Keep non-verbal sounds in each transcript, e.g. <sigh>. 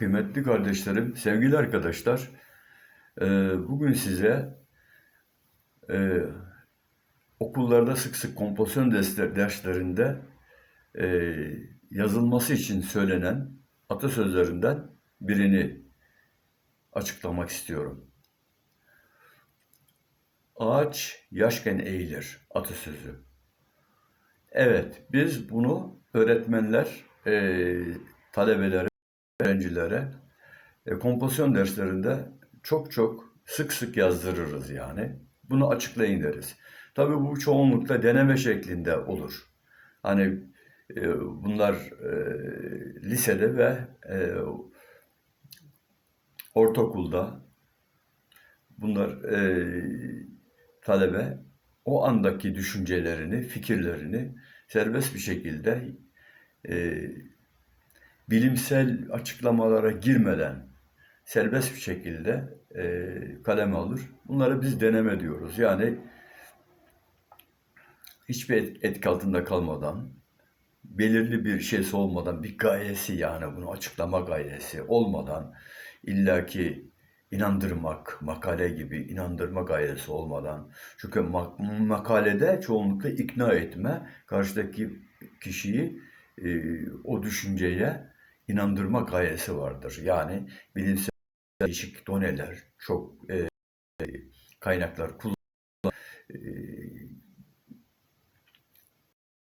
Kıymetli kardeşlerim, sevgili arkadaşlar, e, bugün size e, okullarda sık sık kompozisyon dersler- derslerinde e, yazılması için söylenen atasözlerinden birini açıklamak istiyorum. Ağaç yaşken eğilir atasözü. Evet, biz bunu öğretmenler, e, talebelere, öğrencilere e, kompozisyon derslerinde çok çok sık sık yazdırırız yani. Bunu açıklayın deriz. Tabii bu çoğunlukla deneme şeklinde olur. Hani e, bunlar e, lisede ve e, ortaokulda bunlar e, talebe o andaki düşüncelerini, fikirlerini serbest bir şekilde e, bilimsel açıklamalara girmeden serbest bir şekilde e, kaleme alır. Bunlara biz deneme diyoruz. Yani hiçbir et- etki altında kalmadan, belirli bir şeysi olmadan, bir gayesi yani bunu açıklama gayesi olmadan, illaki inandırmak, makale gibi inandırma gayesi olmadan. Çünkü mak- makalede çoğunlukla ikna etme, karşıdaki kişiyi e, o düşünceye inandırma gayesi vardır. Yani bilimsel değişik doneler, çok e, kaynaklar kullan e,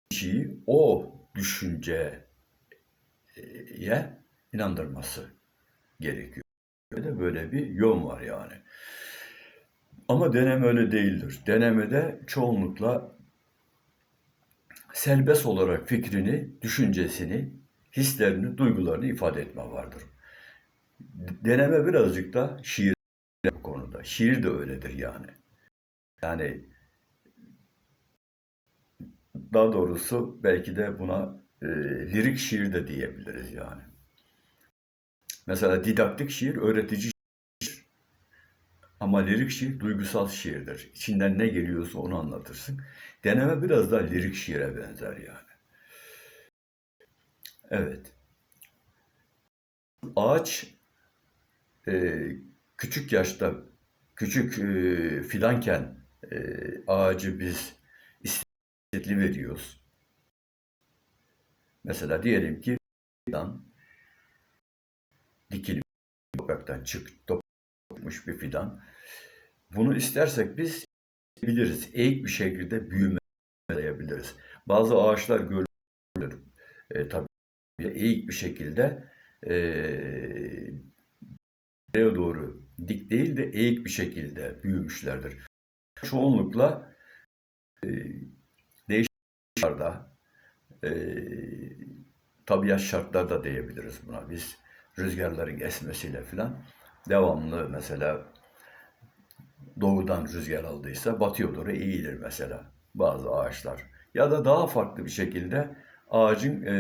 kişiyi o düşünceye inandırması gerekiyor. Böyle böyle bir yön var yani. Ama deneme öyle değildir. Denemede çoğunlukla serbest olarak fikrini, düşüncesini, hislerini, duygularını ifade etme vardır. Deneme birazcık da şiir bu konuda. Şiir de öyledir yani. Yani daha doğrusu belki de buna e, lirik şiir de diyebiliriz yani. Mesela didaktik şiir öğretici şiir. Ama lirik şiir duygusal şiirdir. İçinden ne geliyorsa onu anlatırsın. Deneme biraz daha lirik şiire benzer yani. Evet. Ağaç e, küçük yaşta, küçük e, fidanken e, ağacı biz istekli veriyoruz. Mesela diyelim ki fidan dikilmiş topraktan çık, topmuş bir fidan. Bunu istersek biz biliriz. Eğik bir şekilde büyümeyebiliriz. Bazı ağaçlar görülür. E, tabii eğik bir şekilde e, doğru dik değil de eğik bir şekilde büyümüşlerdir. Çoğunlukla e, değişik şartlarda, e, tabiat şartlarda diyebiliriz buna. Biz rüzgarların esmesiyle filan devamlı mesela doğudan rüzgar aldıysa batıya doğru eğilir mesela bazı ağaçlar. Ya da daha farklı bir şekilde ağacın e,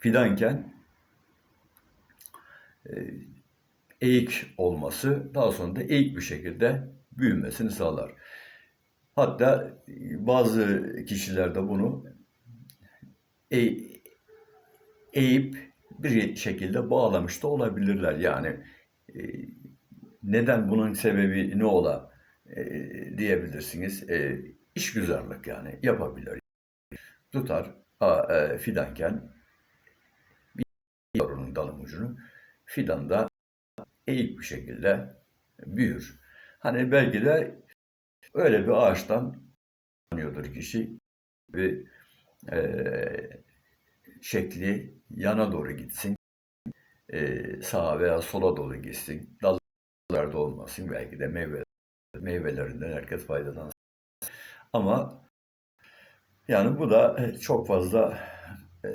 fidanken e, eğik olması daha sonra da eğik bir şekilde büyümesini sağlar. Hatta bazı kişiler de bunu e, eğip bir şekilde bağlamış da olabilirler. Yani e, neden bunun sebebi ne ola e, diyebilirsiniz. E, işgüzarlık yani yapabilir. Tutar. A, e, fidanken. Bir yavrunun dalın ucunu. Fidanda eğik bir şekilde büyür. Hani belki de öyle bir ağaçtan tanıyordur kişi. Bir e, şekli yana doğru gitsin, e, sağa veya sola doğru gitsin, dallarda olmasın, belki de meyve, meyvelerinden herkes faydalansın. Ama yani bu da e, çok fazla e,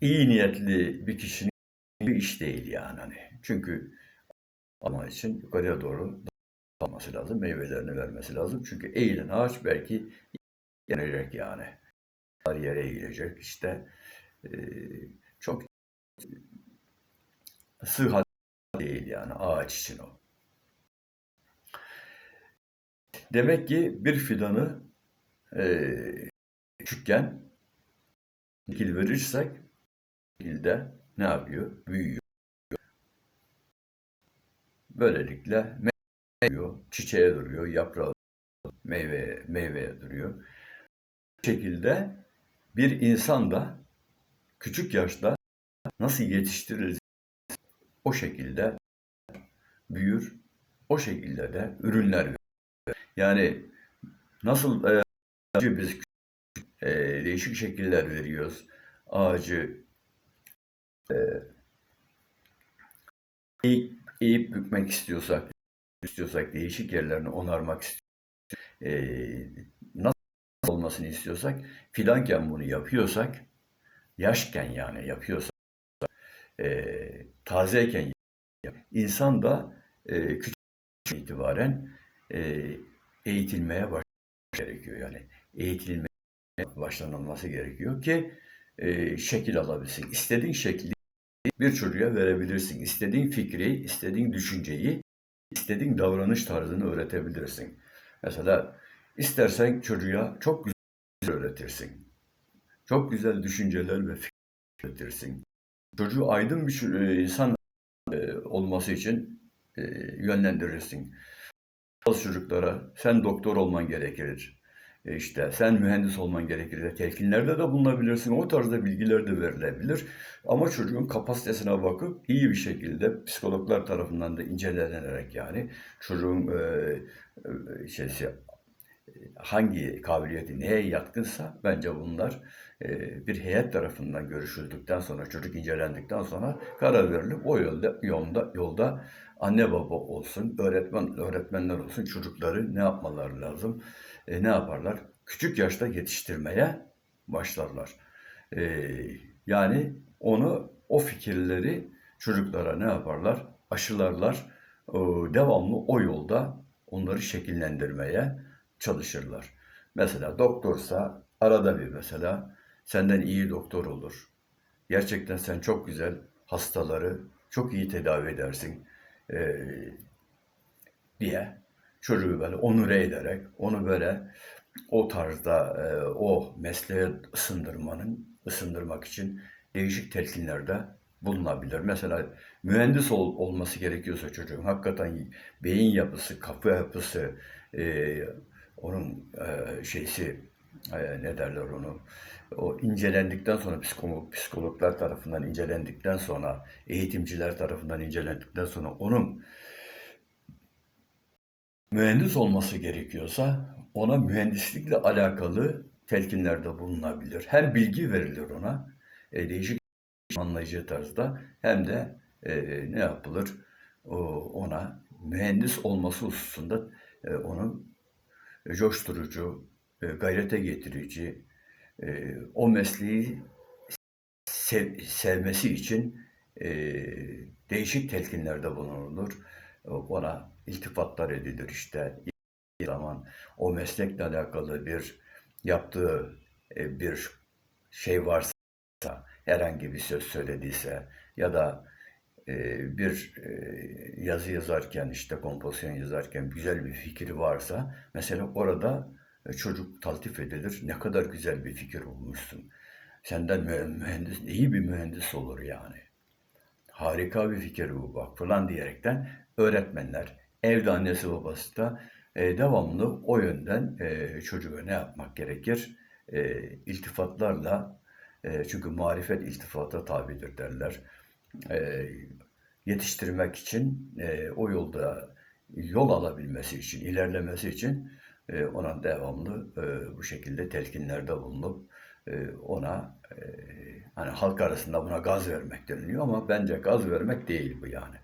iyi niyetli bir kişinin bir iş değil yani. Hani. Çünkü ama için yukarıya doğru alması lazım, meyvelerini vermesi lazım. Çünkü eğilen ağaç belki yenecek yani. Yere eğilecek işte e, çok sıhhat değil yani ağaç için o. Demek ki bir fidanı e, küçükken dikil verirsek şekilde ne yapıyor? Büyüyor. Böylelikle meyve çiçeğe duruyor, yaprağı meyveye, meyveye duruyor. Bu şekilde bir insan da küçük yaşta nasıl yetiştirilir o şekilde büyür, o şekilde de ürünler verir. Yani nasıl e, biz e, değişik şekiller veriyoruz. Ağacı e, eğip, eğip bükmek istiyorsak, istiyorsak değişik yerlerini onarmak istiyorsak, e, nasıl olmasını istiyorsak, filanken bunu yapıyorsak, yaşken yani yapıyorsak, e, tazeyken insan da e, küçük itibaren e, eğitilmeye baş gerekiyor. Yani eğitilmeye başlanılması gerekiyor ki e, şekil alabilsin. İstediğin şekli bir çocuğa verebilirsin. İstediğin fikri, istediğin düşünceyi, istediğin davranış tarzını öğretebilirsin. Mesela istersen çocuğa çok güzel öğretirsin. Çok güzel düşünceler ve fikir öğretirsin. Çocuğu aydın bir e, insan e, olması için e, yönlendirirsin. Bazı çocuklara sen doktor olman gerekir. E, işte sen mühendis olman gerekir. Telkinlerde de bulunabilirsin. O tarzda bilgiler de verilebilir. Ama çocuğun kapasitesine bakıp iyi bir şekilde psikologlar tarafından da incelenerek yani çocuğun e, e, şeysi hangi kabiliyeti neye yatkınsa bence bunlar e, bir heyet tarafından görüşüldükten sonra çocuk incelendikten sonra karar verilip o yolda yolda yolda anne baba olsun, öğretmen öğretmenler olsun çocukları ne yapmaları lazım, e, ne yaparlar? Küçük yaşta yetiştirmeye başlarlar. E, yani onu o fikirleri çocuklara ne yaparlar? Aşılarlar. O, devamlı o yolda onları şekillendirmeye çalışırlar. Mesela doktorsa arada bir mesela senden iyi doktor olur. Gerçekten sen çok güzel hastaları çok iyi tedavi edersin eee, diye çocuğu böyle onure ederek onu böyle o tarzda eee, o mesleğe ısındırmanın ısındırmak için değişik telkinlerde bulunabilir. Mesela mühendis ol- olması gerekiyorsa çocuğun hakikaten beyin yapısı, kafa yapısı, eee, onun eee, şeysi eee, ne derler onu o incelendikten sonra psikolog, psikologlar tarafından incelendikten sonra eğitimciler tarafından incelendikten sonra onun mühendis olması gerekiyorsa ona mühendislikle alakalı telkinlerde bulunabilir. Hem bilgi verilir ona e, değişik anlayıcı tarzda hem de e, ne yapılır o, ona mühendis olması hususunda e, onu coşturucu, e, gayrete getirici, e, o mesleği sev- sevmesi için e, değişik telkinlerde bulunulur. Ona iltifatlar edilir işte. Bir zaman o meslekle alakalı bir yaptığı e, bir şey varsa, herhangi bir söz söylediyse ya da e, bir e, yazı yazarken işte kompozisyon yazarken güzel bir fikri varsa mesela orada çocuk taltif edilir. Ne kadar güzel bir fikir bulmuşsun. Senden mü- mühendis, iyi bir mühendis olur yani. Harika bir fikir bu bak falan diyerekten öğretmenler, evde annesi babası da e, devamlı o yönden e, çocuğa ne yapmak gerekir? E, iltifatlarla, e, çünkü marifet iltifata tabidir derler. E, yetiştirmek için e, o yolda yol alabilmesi için, ilerlemesi için e, ona devamlı e, bu şekilde telkinlerde bulunup e, ona e, hani halk arasında buna gaz vermek deniliyor ama bence gaz vermek değil bu yani.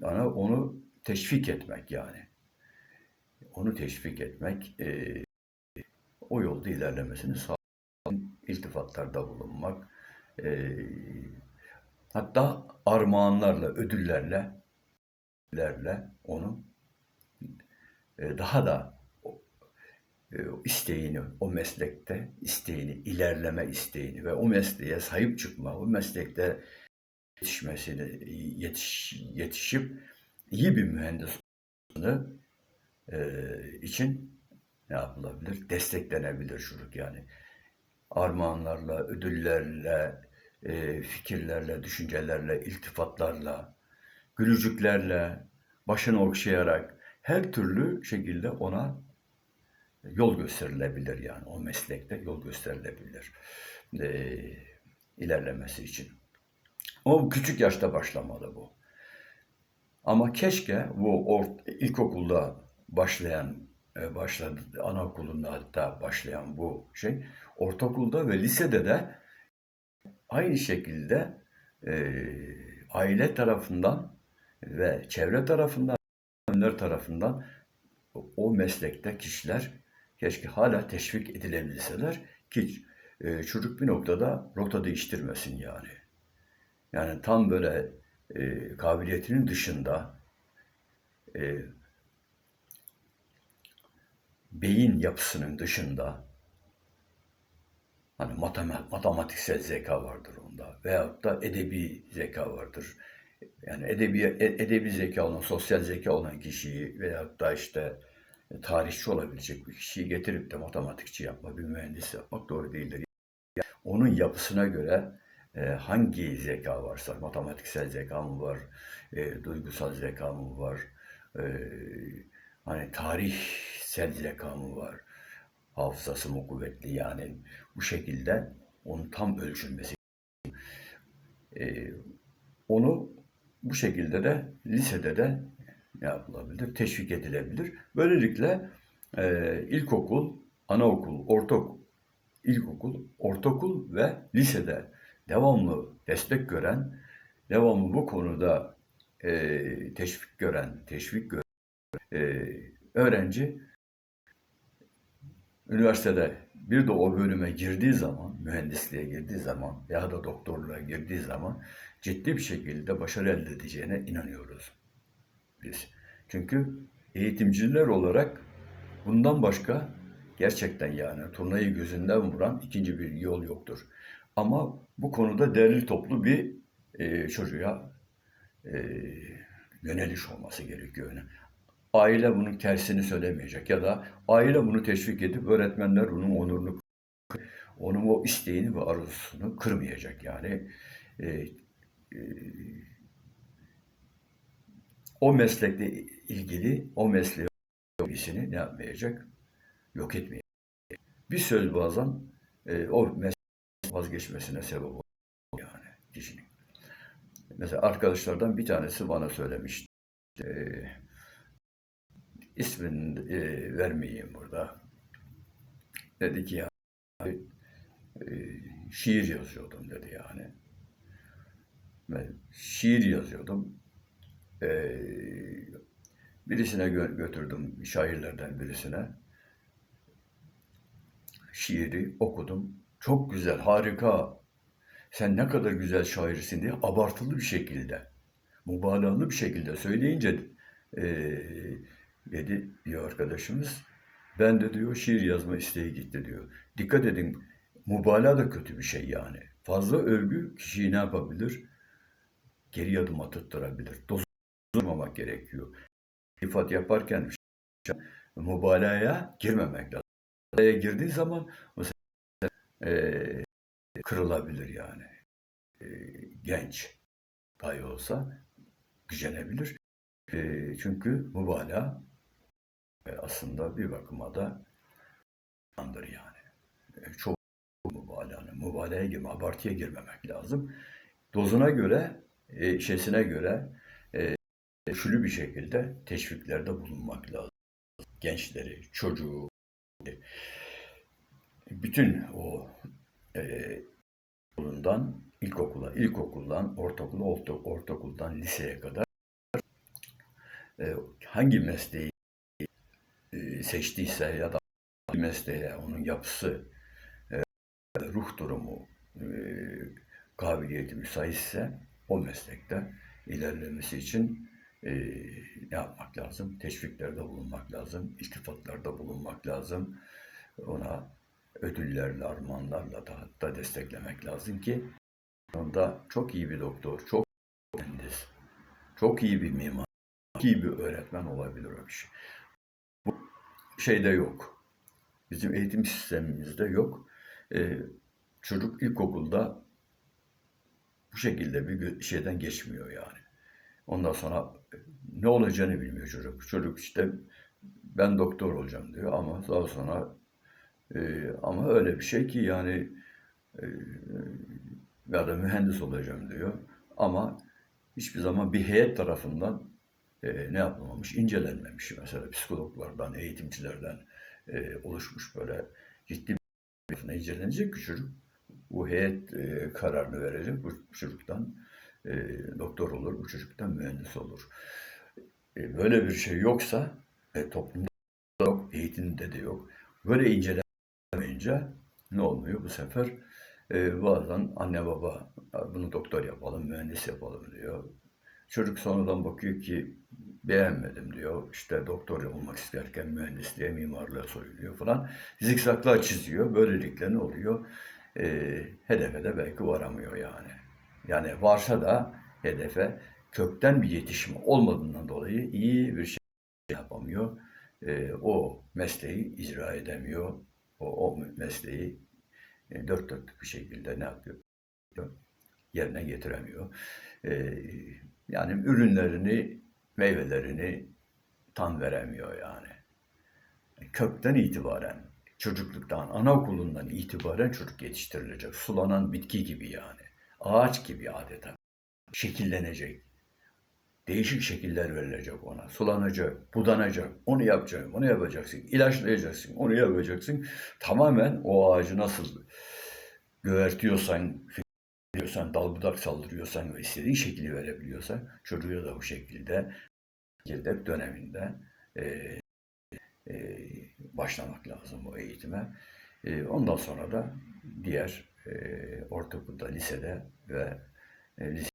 Yani onu teşvik etmek yani. Onu teşvik etmek, e, o yolda ilerlemesini sağlamak, iltifatlarda bulunmak, e, hatta armağanlarla, ödüllerle, ödüllerle onu e, daha da e, isteğini, o meslekte isteğini, ilerleme isteğini ve o mesleğe sahip çıkma, o meslekte yetişmesini, yetiş, yetişip iyi bir mühendis e, için ne yapılabilir? Desteklenebilir çocuk yani. Armağanlarla, ödüllerle, e, fikirlerle, düşüncelerle, iltifatlarla, gülücüklerle, başını okşayarak her türlü şekilde ona yol gösterilebilir yani o meslekte yol gösterilebilir e, ilerlemesi için. O küçük yaşta başlamalı bu. Ama keşke bu ort, ilkokulda başlayan, e, başladı, anaokulunda hatta başlayan bu şey, ortaokulda ve lisede de aynı şekilde e, aile tarafından ve çevre tarafından, öğretmenler tarafından o meslekte kişiler keşke hala teşvik edilebilseler ki e, çocuk bir noktada rota değiştirmesin yani. Yani tam böyle e, kabiliyetinin dışında e, beyin yapısının dışında hani matema- matematiksel zeka vardır onda veyahut da edebi zeka vardır. Yani edebi e- edebi zeka olan, sosyal zeka olan kişiyi veyahut da işte tarihçi olabilecek bir kişiyi getirip de matematikçi yapma, bir mühendis yapmak doğru değildir. Onun yapısına göre e, hangi zeka varsa, matematiksel zeka mı var, e, duygusal zeka mı var, e, hani tarihsel zeka mı var, hafızası mı kuvvetli yani bu şekilde onun tam ölçülmesi. E, onu bu şekilde de lisede de yapılabilir? Teşvik edilebilir. Böylelikle e, ilkokul, anaokul, ortaokul, ilkokul, ortaokul ve lisede devamlı destek gören, devamlı bu konuda e, teşvik gören, teşvik gören e, öğrenci üniversitede bir de o bölüme girdiği zaman, mühendisliğe girdiği zaman ya da doktorluğa girdiği zaman ciddi bir şekilde başarı elde edeceğine inanıyoruz biz. Çünkü eğitimciler olarak bundan başka gerçekten yani turnayı gözünden vuran ikinci bir yol yoktur. Ama bu konuda derli toplu bir e, çocuğa e, yöneliş olması gerekiyor. Yani aile bunun tersini söylemeyecek ya da aile bunu teşvik edip öğretmenler onun onurunu onun o isteğini ve arzusunu kırmayacak yani. E, e, o meslekle ilgili o mesleğe ilgisini ne yapmayacak? Yok etmeyecek. Bir söz bazen e, o meslek vazgeçmesine sebep oluyor yani kişinin. Mesela arkadaşlardan bir tanesi bana söylemişti. E, ismini e, vermeyeyim burada. Dedi ki ya e, şiir yazıyordum dedi yani. Ben şiir yazıyordum. E, birisine gö- götürdüm şairlerden birisine. Şiiri okudum. Çok güzel, harika. Sen ne kadar güzel şairsin diye abartılı bir şekilde, mübalağalı bir şekilde söyleyince e, dedi diyor arkadaşımız. Ben de diyor şiir yazma isteği gitti diyor. Dikkat edin mübalağa da kötü bir şey yani. Fazla övgü kişiyi ne yapabilir? Geri adım attırabilir. Dozulmamak gerekiyor. İfat yaparken mübalağaya girmemek lazım. Mübalağaya girdiği zaman e, kırılabilir yani. E, genç dahi olsa gücenebilir. E, çünkü mübalağa e, aslında bir bakıma da andır yani. E, çok mübalağanın, mübalağaya girme, abartıya girmemek lazım. Dozuna göre, e, şeysine göre e, şülü bir şekilde teşviklerde bulunmak lazım. Gençleri, çocuğu, bütün o e, okulundan ilkokula, ilkokuldan ortaokula, orta, ortaokuldan liseye kadar e, hangi mesleği e, seçtiyse ya da hangi mesleğe onun yapısı, e, ruh durumu, e, kabiliyeti müsaitse o meslekte ilerlemesi için e, ne yapmak lazım? Teşviklerde bulunmak lazım, iltifatlarda bulunmak lazım. Ona ödüllerle, armağanlarla da hatta desteklemek lazım ki onda çok iyi bir doktor, çok mühendis, çok iyi bir mimar, çok iyi bir öğretmen olabilir o kişi. Bu şeyde yok. Bizim eğitim sistemimizde yok. Ee, çocuk ilkokulda Bu şekilde bir şeyden geçmiyor yani. Ondan sonra ne olacağını bilmiyor çocuk. Çocuk işte ben doktor olacağım diyor ama daha sonra e, ama öyle bir şey ki yani e, ya da mühendis olacağım diyor. Ama hiçbir zaman bir heyet tarafından e, ne yapılmamış, incelenmemiş. Mesela psikologlardan, eğitimcilerden e, oluşmuş böyle ciddi bir incelenecek ki çocuk. Bu heyet e, kararını verecek. Bu çocuktan e, doktor olur, bu çocuktan mühendis olur. E, böyle bir şey yoksa e, toplumda da yok, eğitimde de yok. Böyle incelenmeyince ne olmuyor bu sefer? E, bazen anne baba "Ya bunu doktor yapalım, mühendis yapalım diyor. Çocuk sonradan bakıyor ki beğenmedim diyor. İşte doktor olmak isterken mühendisliğe, mimarlığa soyuluyor falan. Zikzaklar çiziyor. Böylelikle ne oluyor? E, hedefe de belki varamıyor yani. Yani varsa da hedefe kökten bir yetişme olmadığından dolayı iyi bir şey yapamıyor. E, o mesleği icra edemiyor. O, o mesleği e, dört dörtlük bir şekilde ne yapıyor? Yerine getiremiyor. E, yani ürünlerini, meyvelerini tam veremiyor yani. Kökten itibaren, çocukluktan, anaokulundan itibaren çocuk yetiştirilecek. Sulanan bitki gibi yani. Ağaç gibi adeta. Şekillenecek. Değişik şekiller verilecek ona. Sulanacak, budanacak. Onu yapacaksın, onu yapacaksın. ilaçlayacaksın, onu yapacaksın. Tamamen o ağacı nasıl göğertiyorsan, diyorsan, dal budak saldırıyorsan ve istediğin şekli verebiliyorsan çocuğa da bu şekilde girdek döneminde e, e, başlamak lazım o eğitime. E, ondan sonra da diğer e, ortaokulda, lisede ve e, lise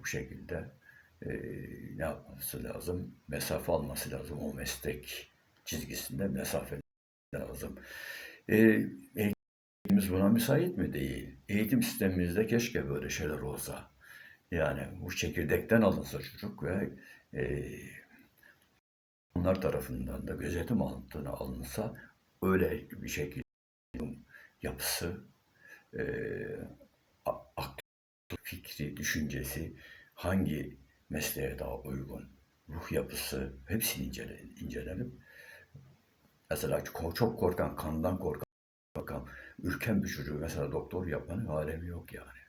bu şekilde e, ne yapması lazım? Mesafe alması lazım. O meslek çizgisinde mesafe lazım. E, eğitimimiz buna müsait mi? Değil. Eğitim sistemimizde keşke böyle şeyler olsa. Yani bu çekirdekten alınsa çocuk ve e, onlar tarafından da gözetim altına alınsa öyle bir şekilde yapısı, e, aklı, fikri, düşüncesi hangi mesleğe daha uygun, ruh yapısı hepsini incele, incelenip mesela çok korkan, kandan korkan, korkan, ürken bir çocuğu mesela doktor yapmanın alemi yok yani.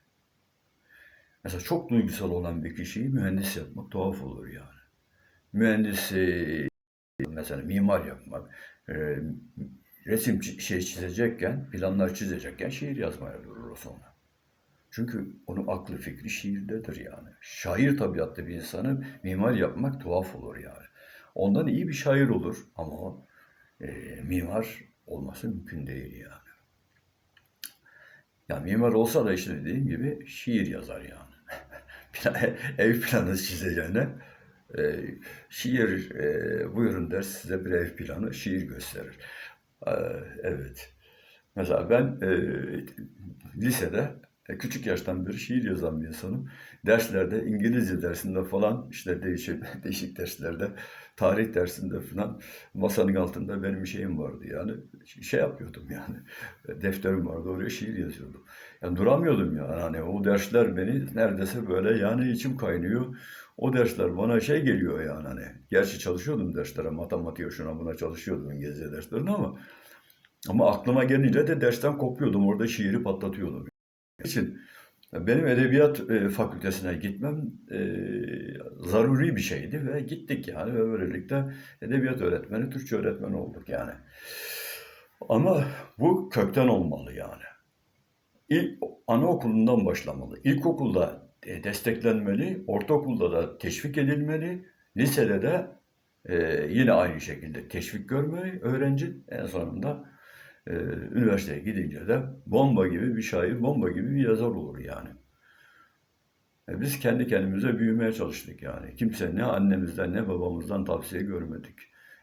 Mesela çok duygusal olan bir kişiyi mühendis yapmak tuhaf olur yani. Mühendis e, mesela mimar yapmak, e, resim şey çizecekken, planlar çizecekken şiir yazmaya durur o sonra. Çünkü onun aklı fikri şiirdedir yani. Şair tabiatlı bir insanı mimar yapmak tuhaf olur yani. Ondan iyi bir şair olur ama e, mimar olması mümkün değil yani. Ya mimar olsa da işte dediğim gibi şiir yazar yani. <laughs> Ev planı çizeceğine e, şiir e, buyurun der size bir ev planı şiir gösterir. E, evet. Mesela ben e, lisede küçük yaştan beri şiir yazan bir insanım. Derslerde İngilizce dersinde falan işte değişik, <laughs> değişik derslerde tarih dersinde falan masanın altında benim şeyim vardı yani şey yapıyordum yani defterim vardı oraya şiir yazıyordum. Yani duramıyordum yani hani o dersler beni neredeyse böyle yani içim kaynıyor. O dersler bana şey geliyor yani hani gerçi çalışıyordum derslere matematik şuna buna çalışıyordum İngilizce derslerine ama ama aklıma gelince de dersten kopuyordum orada şiiri patlatıyordum. İçin benim edebiyat e, fakültesine gitmem e, zaruri bir şeydi ve gittik yani ve böylelikle edebiyat öğretmeni, Türkçe öğretmeni olduk yani. Ama bu kökten olmalı yani. İlk anaokulundan başlamalı. İlkokulda e, desteklenmeli, ortaokulda da teşvik edilmeli, lisede de e, yine aynı şekilde teşvik görmeli öğrenci en sonunda e, üniversiteye gidince de bomba gibi bir şair, bomba gibi bir yazar olur yani. E, biz kendi kendimize büyümeye çalıştık yani. Kimse ne annemizden ne babamızdan tavsiye görmedik.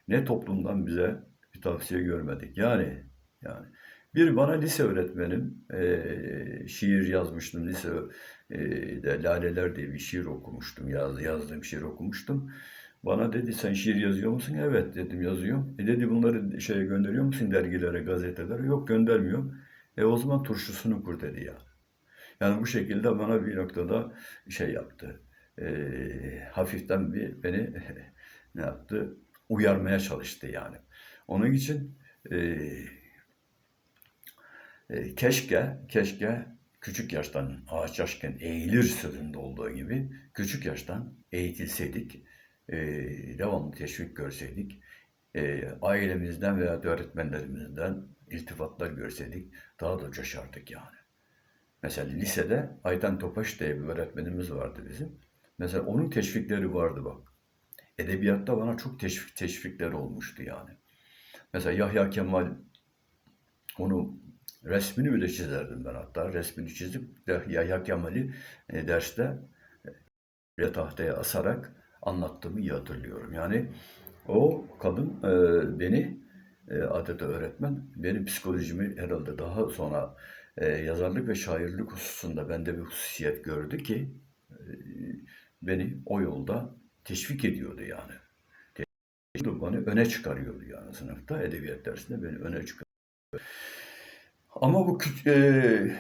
Ne toplumdan bize bir tavsiye görmedik. Yani yani bir bana lise öğretmenim e, şiir yazmıştım lise e, de Laleler diye bir şiir okumuştum. Yaz, yazdığım şiir okumuştum. Bana dedi sen şiir yazıyor musun? Evet dedim yazıyorum. E dedi bunları şeye gönderiyor musun dergilere, gazetelere? Yok göndermiyorum. E o zaman turşusunu kur dedi ya. Yani bu şekilde bana bir noktada şey yaptı. Ee, hafiften bir beni <laughs> ne yaptı? Uyarmaya çalıştı yani. Onun için e, e, keşke, keşke küçük yaştan ağaç yaşken eğilir sözünde olduğu gibi küçük yaştan eğitilseydik, e, devamlı teşvik görseydik, e, ailemizden veya öğretmenlerimizden iltifatlar görseydik daha da coşardık yani. Mesela lisede Aydan Topaş diye bir öğretmenimiz vardı bizim. Mesela onun teşvikleri vardı bak. Edebiyatta bana çok teşvik, teşvikleri olmuştu yani. Mesela Yahya Kemal onu resmini bile çizerdim ben hatta. Resmini çizip Yahya Kemal'i e, derste e, tahtaya asarak anlattığımı iyi hatırlıyorum. Yani o kadın e, beni e, adeta öğretmen benim psikolojimi herhalde daha sonra e, yazarlık ve şairlik hususunda bende bir hususiyet gördü ki e, beni o yolda teşvik ediyordu yani. Teşvik beni öne çıkarıyordu yani sınıfta edebiyat dersinde beni öne çıkarıyordu. Ama bu e,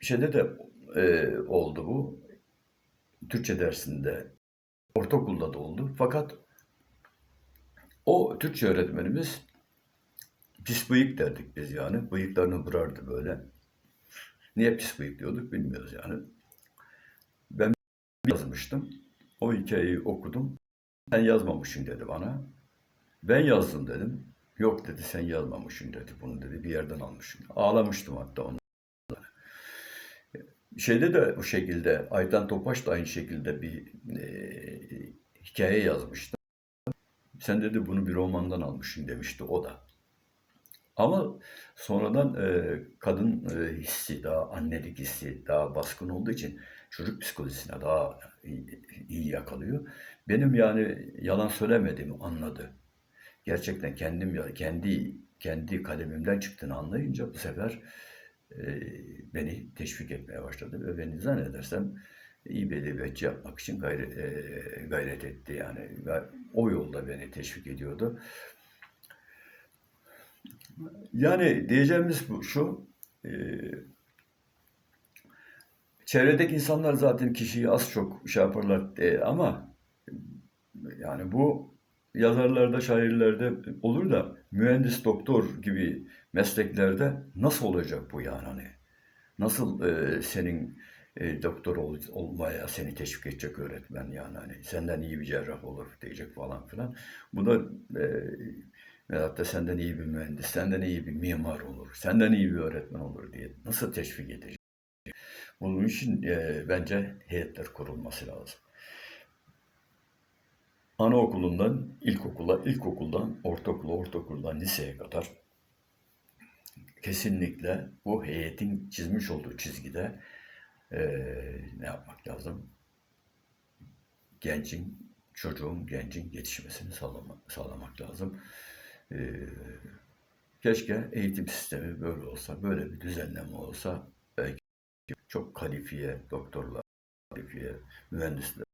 şeyde de e, oldu bu. Türkçe dersinde, ortaokulda da oldu. Fakat o Türkçe öğretmenimiz pis bıyık derdik biz yani. Bıyıklarını vurardı böyle. Niye pis bıyık diyorduk bilmiyoruz yani. Ben yazmıştım. O hikayeyi okudum. Sen yazmamışsın dedi bana. Ben yazdım dedim. Yok dedi sen yazmamışsın dedi. Bunu dedi bir yerden almışsın. Ağlamıştım hatta onu. Şeyde de bu şekilde Aydan Topaş da aynı şekilde bir e, hikaye yazmıştı. Sen dedi bunu bir romandan almışsın demişti o da. Ama sonradan e, kadın e, hissi daha annelik hissi daha baskın olduğu için çocuk psikolojisine daha iyi, iyi yakalıyor. Benim yani yalan söylemediğimi anladı. Gerçekten kendim kendi kendi kalemimden çıktığını anlayınca bu sefer beni teşvik etmeye başladı ve beni zannedersem iyi bir edebiyatçı yapmak için gayret, e, gayret etti yani. O yolda beni teşvik ediyordu. Yani diyeceğimiz bu şu, e, çevredeki insanlar zaten kişiyi az çok şey yaparlar e, ama yani bu yazarlarda, şairlerde olur da mühendis, doktor gibi mesleklerde nasıl olacak bu yani hani? Nasıl e, senin e, doktor ol, olmaya seni teşvik edecek öğretmen yani hani senden iyi bir cerrah olur diyecek falan filan. Bu da e, veyahut senden iyi bir mühendis, senden iyi bir mimar olur, senden iyi bir öğretmen olur diye nasıl teşvik edecek? Bunun için e, bence heyetler kurulması lazım. Anaokulundan ilkokula, ilkokuldan ortaokula, ortaokuldan liseye kadar kesinlikle bu heyetin çizmiş olduğu çizgide eee, ne yapmak lazım? Gencin, çocuğun, gencin yetişmesini sağlama, sağlamak lazım. Eee, keşke eğitim sistemi böyle olsa, böyle bir düzenleme olsa belki çok kalifiye doktorlar, kalifiye mühendisler,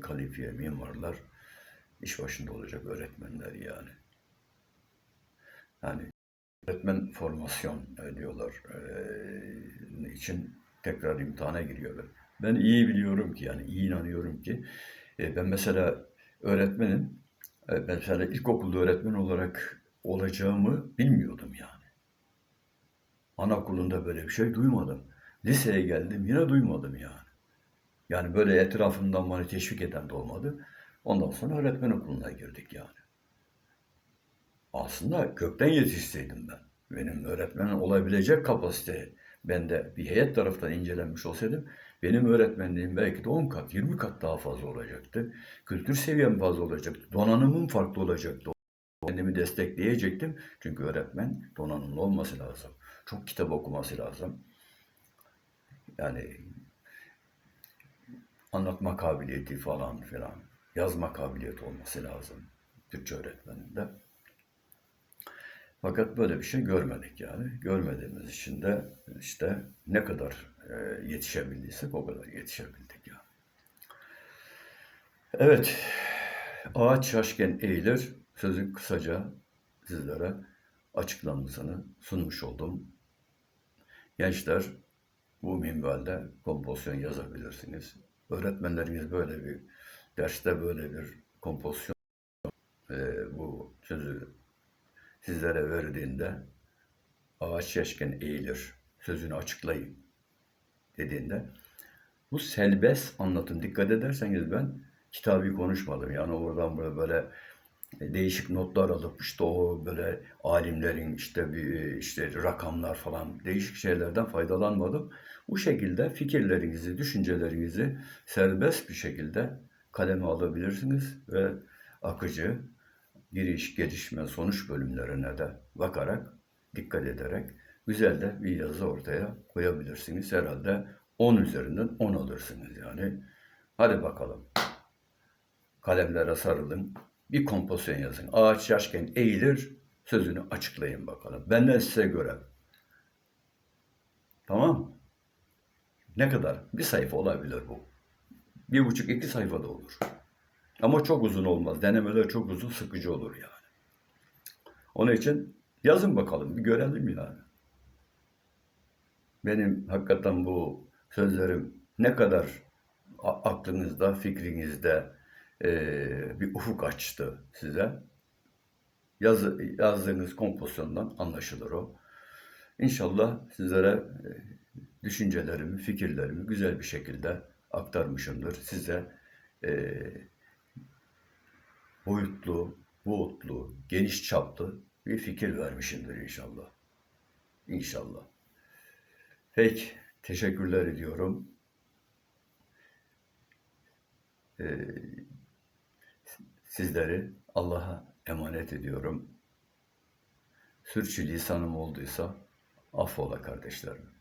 kalifiye mimarlar iş başında olacak öğretmenler yani. Yani öğretmen formasyon diyorlar eee, için tekrar imtihana giriyorlar. Ben iyi biliyorum ki yani iyi inanıyorum ki e, ben mesela öğretmenin e, mesela ilkokulda öğretmen olarak olacağımı bilmiyordum yani. Anaokulunda böyle bir şey duymadım. Liseye geldim yine duymadım yani. Yani böyle etrafımdan bana teşvik eden de olmadı. Ondan sonra öğretmen okuluna girdik yani. Aslında kökten yetişseydim ben. Benim öğretmen olabilecek kapasite bende bir heyet tarafından incelenmiş olsaydım benim öğretmenliğim belki de 10 kat, 20 kat daha fazla olacaktı. Kültür seviyem fazla olacaktı. Donanımım farklı olacaktı. Kendimi destekleyecektim. Çünkü öğretmen donanımlı olması lazım. Çok kitap okuması lazım. Yani anlatma kabiliyeti falan filan, yazma kabiliyeti olması lazım Türkçe öğretmeninde. Fakat böyle bir şey görmedik yani. Görmediğimiz için de işte ne kadar e, yetişebildiysek o kadar yetişebildik yani. Evet, ağaç şaşken eğilir. Sözün kısaca sizlere açıklamasını sunmuş oldum. Gençler bu minvalde kompozisyon yazabilirsiniz. Öğretmenleriniz böyle bir derste böyle bir kompozisyon e, bu sözü sizlere verdiğinde ağaç yaşken eğilir sözünü açıklayın dediğinde bu selbest anlatım. Dikkat ederseniz ben kitabı konuşmadım. Yani oradan böyle böyle değişik notlar alıp işte o böyle alimlerin işte bir işte rakamlar falan değişik şeylerden faydalanmadım. Bu şekilde fikirlerinizi, düşüncelerinizi serbest bir şekilde kaleme alabilirsiniz ve akıcı giriş, gelişme, sonuç bölümlerine de bakarak, dikkat ederek güzel de bir yazı ortaya koyabilirsiniz. Herhalde 10 üzerinden 10 alırsınız yani. Hadi bakalım. Kalemlere sarılın. Bir kompozisyon yazın. Ağaç yaşken eğilir. Sözünü açıklayın bakalım. Benden size göre. Tamam? Ne kadar? Bir sayfa olabilir bu. Bir buçuk iki sayfa da olur. Ama çok uzun olmaz. Denemeler çok uzun, sıkıcı olur yani. Onun için yazın bakalım, bir görelim yani. Benim hakikaten bu sözlerim ne kadar aklınızda, fikrinizde eee, bir ufuk açtı size. Yazı, yazdığınız kompozisyondan anlaşılır o. İnşallah sizlere e, düşüncelerimi, fikirlerimi güzel bir şekilde aktarmışımdır. Size e, boyutlu, boğutlu, geniş çaplı bir fikir vermişimdir inşallah. İnşallah. Peki, teşekkürler ediyorum. Ee, sizleri Allah'a emanet ediyorum. Sürçülisanım olduysa affola kardeşlerim.